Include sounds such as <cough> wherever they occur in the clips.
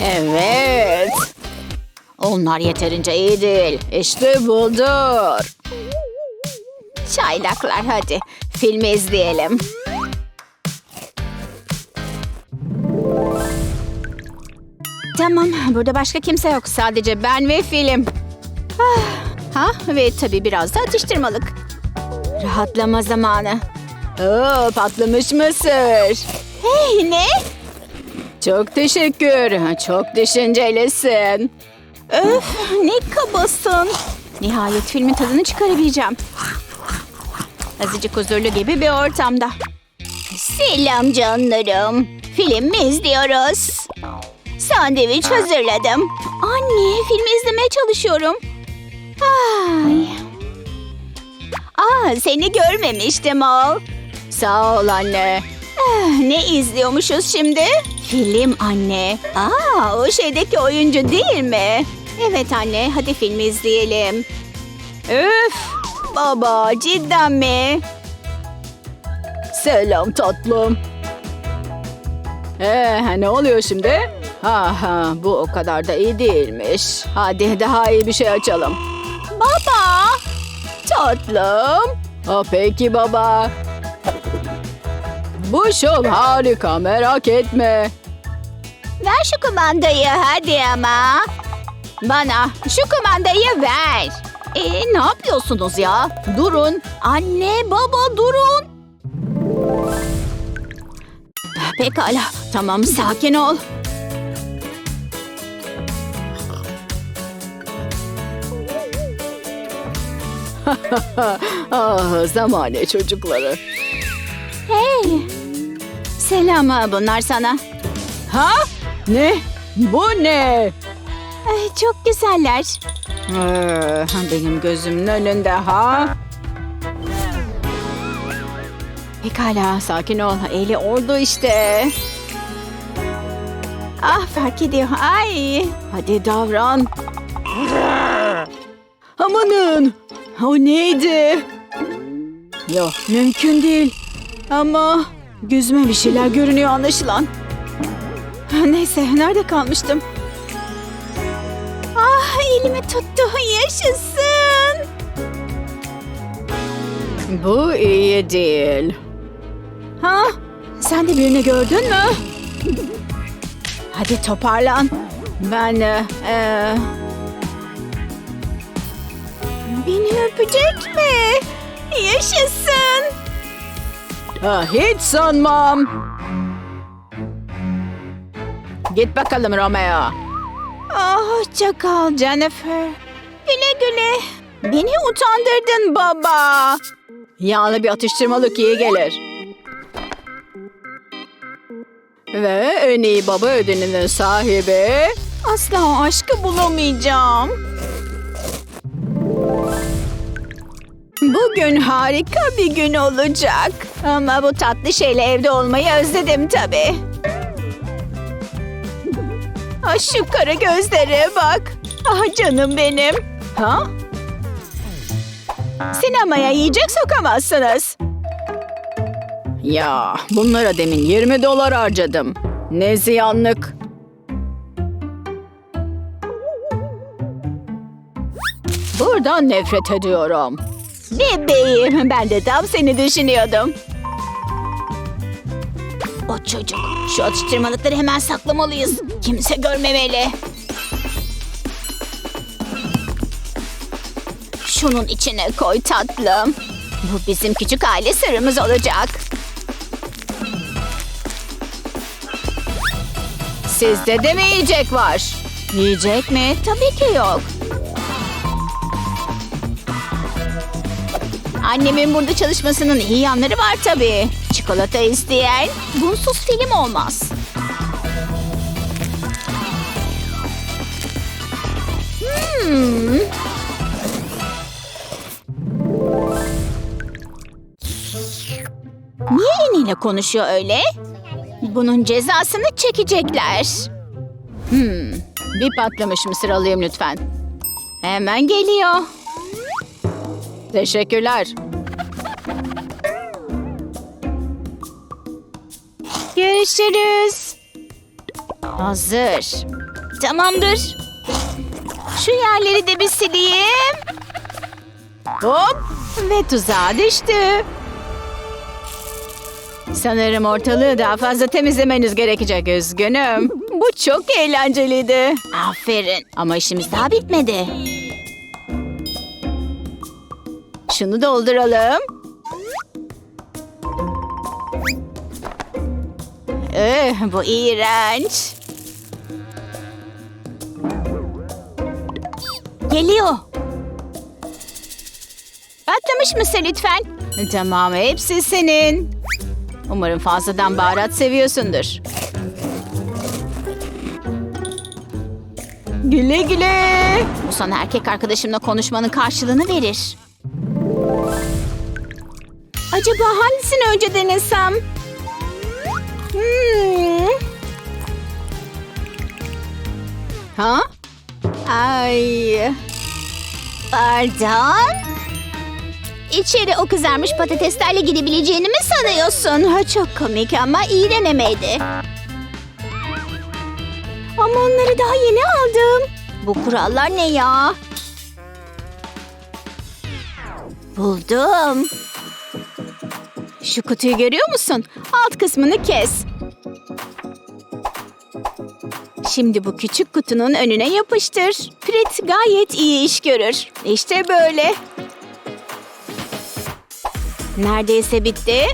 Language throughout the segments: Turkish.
Evet. Onlar yeterince iyi değil. İşte budur. Çaylaklar hadi. Filmi izleyelim. Tamam, burada başka kimse yok. Sadece ben ve film. Ah, ha ve tabii biraz da atıştırmalık. Rahatlama zamanı. Oo, patlamış mısır. Hey ne? Çok teşekkür. Çok düşüncelisin. Öf ne kabasın. Nihayet filmin tadını çıkarabileceğim. Azıcık huzurlu gibi bir ortamda. Selam canlarım. Film mi izliyoruz? Sandviç hazırladım. Anne filmi izlemeye çalışıyorum. Ay. Aa seni görmemiştim o. Sağ ol anne. Ah, Ne izliyormuşuz şimdi? Film anne. Aa, o şeydeki oyuncu değil mi? Evet anne, hadi filmi izleyelim. Üf! Baba, cidden mi? Selam tatlım. Ee, ne oluyor şimdi? Ha ha, bu o kadar da iyi değilmiş. Hadi daha iyi bir şey açalım. Baba! Tatlım. Ha, peki baba. Bu şov harika merak etme. Ver şu kumandayı hadi ama. Bana şu kumandayı ver. Ee, ne yapıyorsunuz ya? Durun. Anne baba durun. Pekala tamam sakin ol. <laughs> ah zamane çocukları. Hey. Selam bunlar sana. Ha? Ne? Bu ne? Ay, çok güzeller. Ee, benim gözümün önünde ha? Pekala sakin ol. Eli oldu işte. Ah fark ediyor. Ay. Hadi davran. Amanın. O neydi? Yok mümkün değil. Ama gözüme bir şeyler görünüyor anlaşılan. <laughs> Neyse nerede kalmıştım? Ah elimi tuttu yaşasın. Bu iyi değil. Ha? Sen de birini gördün mü? Hadi toparlan. Ben e, e, Beni öpecek mi? Yaşasın. Ha, hiç sanmam. Git bakalım Romeo. Ah, hoşça kal Jennifer. Güle güle. Beni utandırdın baba. Yağlı bir atıştırmalık iyi gelir. Ve en iyi baba ödülünün sahibi... Asla o aşkı bulamayacağım. Bugün harika bir gün olacak. Ama bu tatlı şeyle evde olmayı özledim tabii. Ah şu kara gözlere bak. Ah canım benim. Ha? Sinemaya yiyecek sokamazsınız. Ya bunlara demin 20 dolar harcadım. Ne ziyanlık. Buradan nefret ediyorum. Bebeğim ben de tam seni düşünüyordum. O çocuk. Şu atıştırmalıkları hemen saklamalıyız. Kimse görmemeli. Şunun içine koy tatlım. Bu bizim küçük aile sırrımız olacak. Sizde de mi yiyecek var? Yiyecek mi? Tabii ki yok. Annemin burada çalışmasının iyi yanları var tabii. Çikolata isteyen bunsuz film olmaz. Hmm. Niye eniyle konuşuyor öyle? Bunun cezasını çekecekler. Hmm. Bir patlamış mısır alayım lütfen. Hemen geliyor. Teşekkürler. Görüşürüz. Hazır. Tamamdır. Şu yerleri de bir sileyim. Hop! Ve tuzağa düştü. Sanırım ortalığı daha fazla temizlemeniz gerekecek üzgünüm. Bu çok eğlenceliydi. Aferin. Ama işimiz daha bitmedi. Şunu dolduralım. Eh, bu iğrenç. Geliyor. Patlamış mısın lütfen? Tamam, hepsi senin. Umarım fazladan baharat seviyorsundur. Güle güle. Bu sana erkek arkadaşımla konuşmanın karşılığını verir. Acaba hangisini önce denesem? Hmm. Ha? Ay. Pardon? İçeri o kızarmış patateslerle gidebileceğini mi sanıyorsun? Ha, çok komik ama iyi denemeydi. Ama onları daha yeni aldım. Bu kurallar ne ya? Buldum. Şu kutuyu görüyor musun? Alt kısmını kes. Şimdi bu küçük kutunun önüne yapıştır. Frit gayet iyi iş görür. İşte böyle. Neredeyse bitti.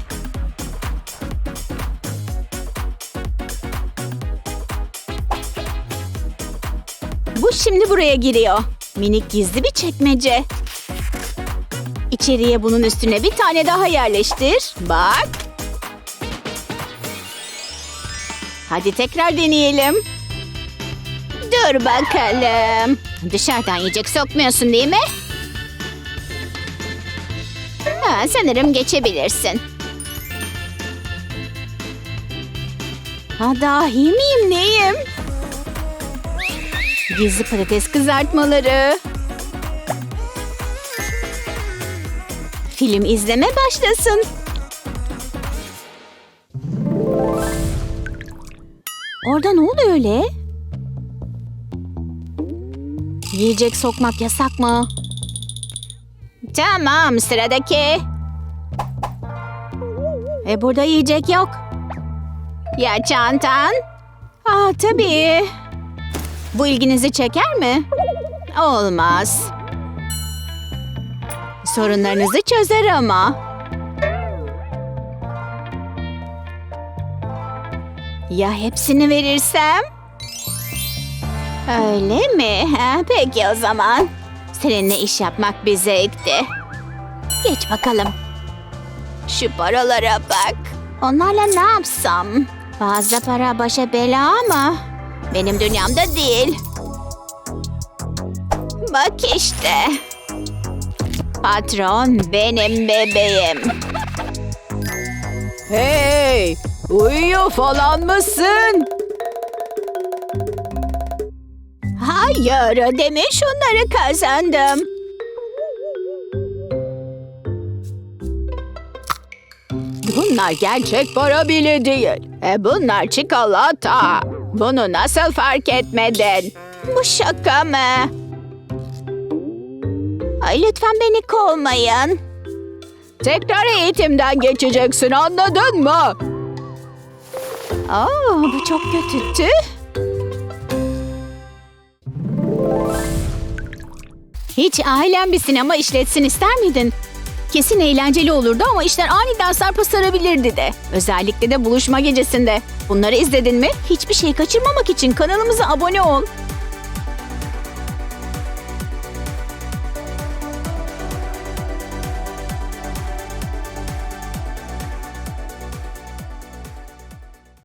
Bu şimdi buraya giriyor. Minik gizli bir çekmece. İçeriye bunun üstüne bir tane daha yerleştir. Bak. Hadi tekrar deneyelim. Dur bakalım. Dışarıdan yiyecek sokmuyorsun değil mi? Ha, sanırım geçebilirsin. Ha dahi miyim neyim? Gizli patates kızartmaları. Film izleme başlasın. Orada ne oluyor öyle? Yiyecek sokmak yasak mı? Tamam sıradaki. E burada yiyecek yok. Ya çantan? Ah tabii. Bu ilginizi çeker mi? Olmaz. Sorunlarınızı çözer ama. Ya hepsini verirsem? Öyle mi? Ha, peki o zaman. Seninle iş yapmak bir zevkti. Geç bakalım. Şu paralara bak. Onlarla ne yapsam? Fazla para başa bela ama benim dünyamda değil. Bak işte. Patron benim bebeğim. Hey! Uyuyor falan mısın? Hayır, demin şunları kazandım. Bunlar gerçek para bile değil. E bunlar çikolata. Bunu nasıl fark etmedin? Bu şaka mı? Ay lütfen beni kovmayın. Tekrar eğitimden geçeceksin anladın mı? Aa, bu çok kötü. Tüh. Hiç ailen bir sinema işletsin ister miydin? Kesin eğlenceli olurdu ama işler aniden sarpa sarabilirdi de. Özellikle de buluşma gecesinde. Bunları izledin mi? Hiçbir şey kaçırmamak için kanalımıza abone ol.